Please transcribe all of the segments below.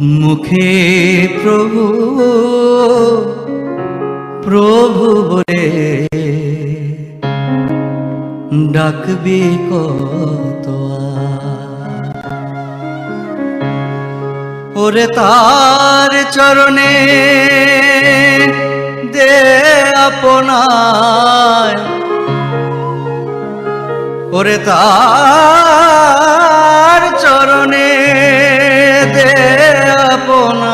মুখে প্রভু প্রভু বলে ডাকবি কত? ওরে তার চরণে দে আপনায় ওরে তার চরণে দে আপনায়।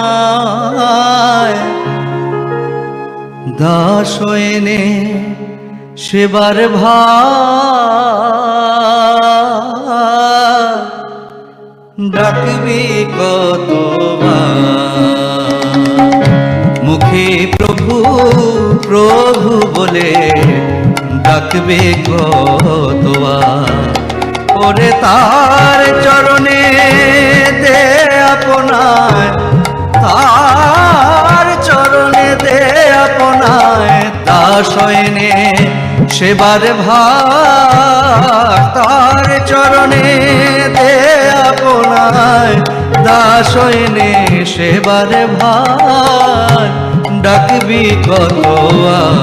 দাস সেবার ভার। ডাকবি কতবার। মুখে প্রভু প্রভু বলে ডাকবে কতবার। ওরে তার চরণে দে সেবার ভার চরণে দে আপনায় দাসয়নে সেবার ভার, ডাকবি কতবার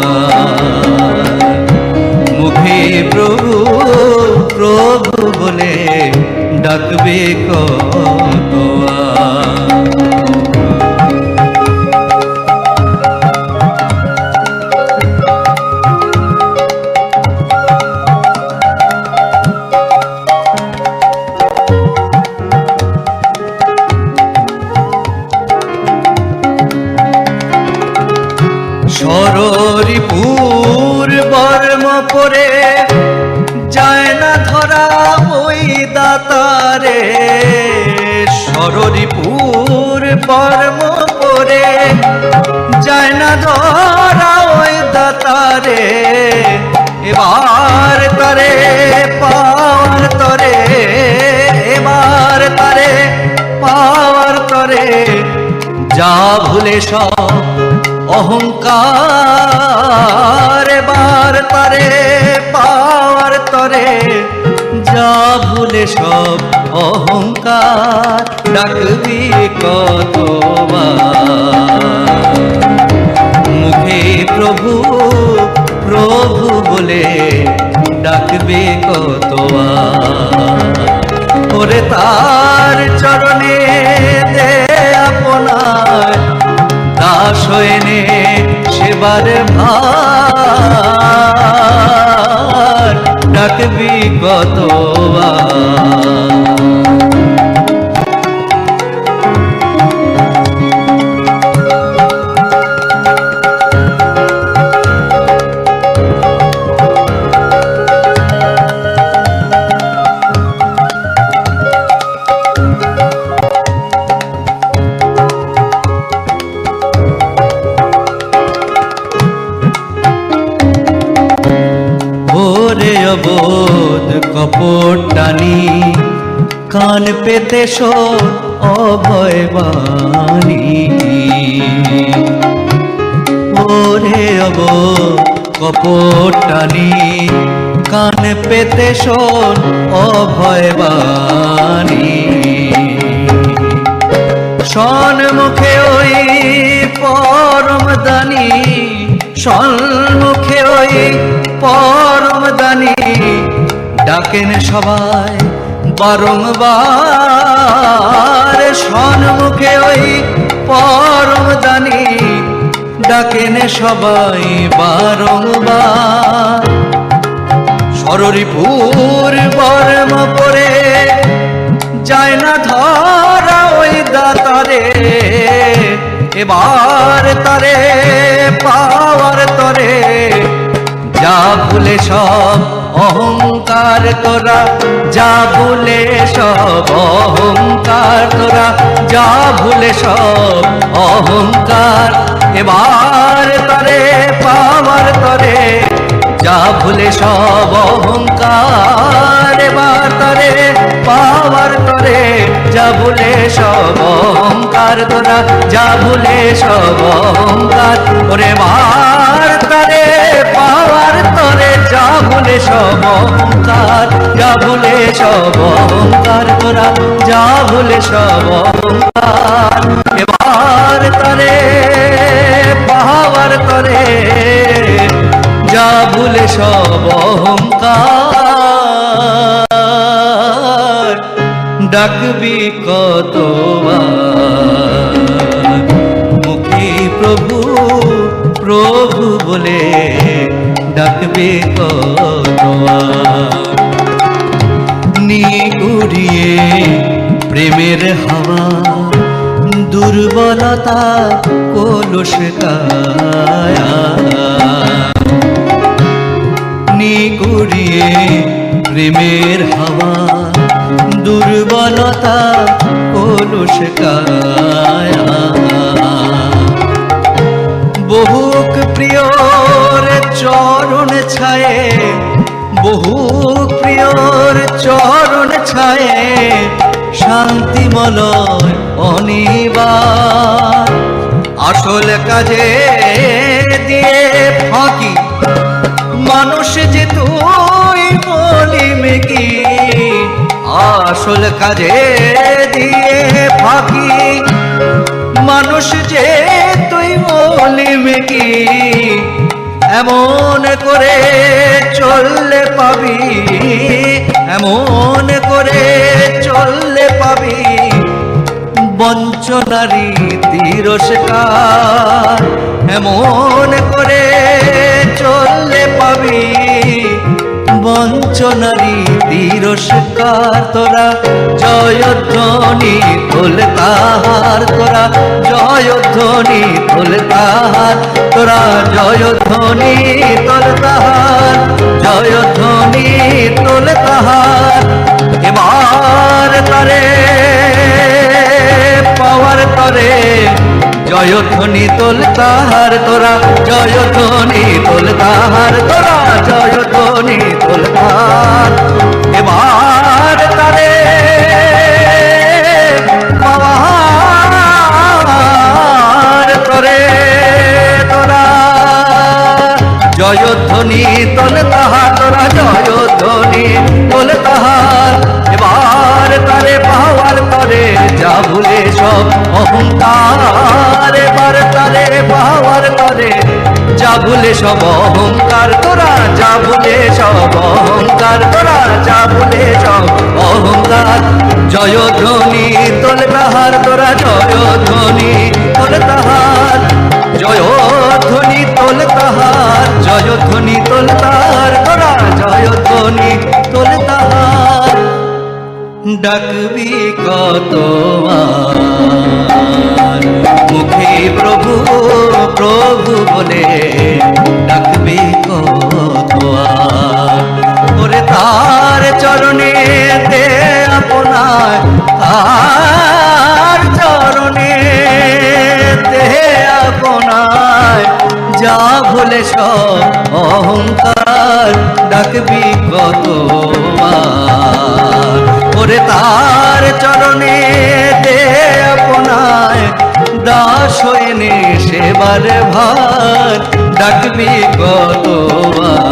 মুখে প্রভু প্রভু বলে ডাকবে কতবার সররিপুর বর্ম পরে যায় না ধরা ওই দাতারে। সররিপুর বর্ম পরে যায় না ধরা ওই দাতারে। এবার তারে পাওয়ার তরে, এবার তারে পাওয়ার তরে। যা ভুলে সব অহংকার এবার তারে, পাওয়ার তরে। যা ভুলে সব অহংকার, ডাকবি কতবার। মুখে প্রভু প্রভু বলে ডাকবে কতবার। ওরে তার সেবার ভার ডাকবি কতবার? অবোধ কপট টানি, কান পেতে সোর অভয় বাণী। ওরে অবোধ কপট টানি, কান পেতে সোর অভয় বাণী। সন্মুখে ওই পরম দানি সন্মুখে ওই পরম দানি ডাকেন সবাই বারংবার। সন্মুখে ওই পরম দানি ডাকেন সবাই বারংবার। সররিপুর বর্ম পরে এবার তারে, পাওয়ার তরে, যা ভুলে সব অহংকার তোরা, যা ভুলে সব অহংকার তোরা, যা ভুলে সব অহংকার, এবার তারে, পাওয়ার তরে, যা ভুলে সব অহংকার অহংকার তোরা যা ভুলে সব অহংকার। ওরে মার তরে, পাওয়ার তরে, যা ভুলে সব অহংকার। যা ভুলে সব অহংকার তোরা, যা ভুলে সব অহংকার। এবার তারে, পাওয়ার তরে, যা ভুলে সব অহংকার। ডাকবি কতবার বলে ডাকবে কতবার নিগুড়িয়ে প্রেমের হাওয়া, দুর্বলতা কলস কায়া। নিগুড়িয়ে প্রেমের হাওয়া, দুর্বলতা কলস কায়া। প্রিয়র চরণ ছায়ে বহুক প্রিয়র চরণ ছায়ে, শান্তিমলয় অনিবার। আসল কাজে দিয়ে ফাঁকি, মানুষ যে তুই বলি মেকি, আসল কাজে দিয়ে ফাঁকি, মানুষ যে বলি এমন করে চললে পাবি? এমন করে চললে পাবি? বঞ্চনারি তিরস্কার, এমন করে চললে পাবি? বঞ্চনারি তিরস্কার তোরা জয়ধ্বনি তোল তাহার তোরা জয়ধ্বনি তোল তাহার তোরা জয়ধ্বনি তোল তাহার জয়ধ্বনি তোল তাহার। এবার তারে, পাওয়ার তরে জয়ধ্বনি তোল তাহার তোরা জয়ধ্বনি তোল তাহার তোরা জয়ধ্বনি তোল তাহার এবার তারে পাওয়ার তরে তোরা। জয়ধ্বনি তোল তাহার তোরা, জয়ধ্বনি তোল তাহার এবার তারে পাওয়ার তরে যা ভুলে সব অহংকার, এবার তারে পাওয়ার তরে যা ভুলে সব অহংকার, তোরা যা ভুলে সব অহংকার, তোরা যা ভুলে সব অহংকার। জয়ধ্বনি, তোল তাহার, তোরা জয় ধ্বনি তোল তাহার। জয় ধ্বনি তোল তাহার, জয়ধ্বনি, তোল তাহার, তোরা জয়ধ্বনি, তোল তাহার। ডাকবি কতবার মুখে প্রভু প্রভু বলে তার চরণে দে আপনার যা ভুলে সব অহংকার, ডাকবি কতবার ওরে তার চরণে দে আপনায়, দাস হয়ে নে সেবার ভার, ডাকবি কতবার